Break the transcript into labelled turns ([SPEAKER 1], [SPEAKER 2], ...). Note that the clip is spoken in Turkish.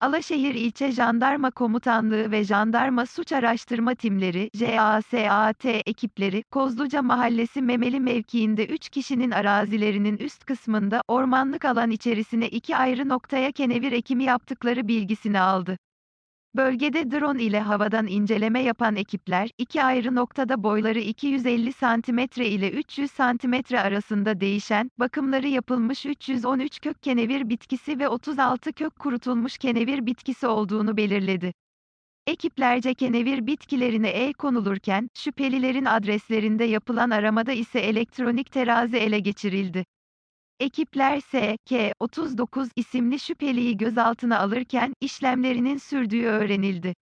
[SPEAKER 1] Alaşehir İlçe Jandarma Komutanlığı ve Jandarma Suç Araştırma Timleri JASAT ekipleri, Kozluca Mahallesi Memeli mevkiinde 3 kişinin arazilerinin üst kısmında, ormanlık alan içerisine iki ayrı noktaya kenevir ekimi yaptıkları bilgisini aldı. Bölgede drone ile havadan inceleme yapan ekipler, iki ayrı noktada boyları 250 cm ile 300 cm arasında değişen, bakımları yapılmış 313 kök kenevir bitkisi ve 36 kök kurutulmuş kenevir bitkisi olduğunu belirledi. Ekiplerce kenevir bitkilerine el konulurken, şüphelilerin adreslerinde yapılan aramada ise elektronik terazi ele geçirildi. Ekipler S.K. 39 isimli şüpheliyi gözaltına alırken, işlemlerinin sürdüğü öğrenildi.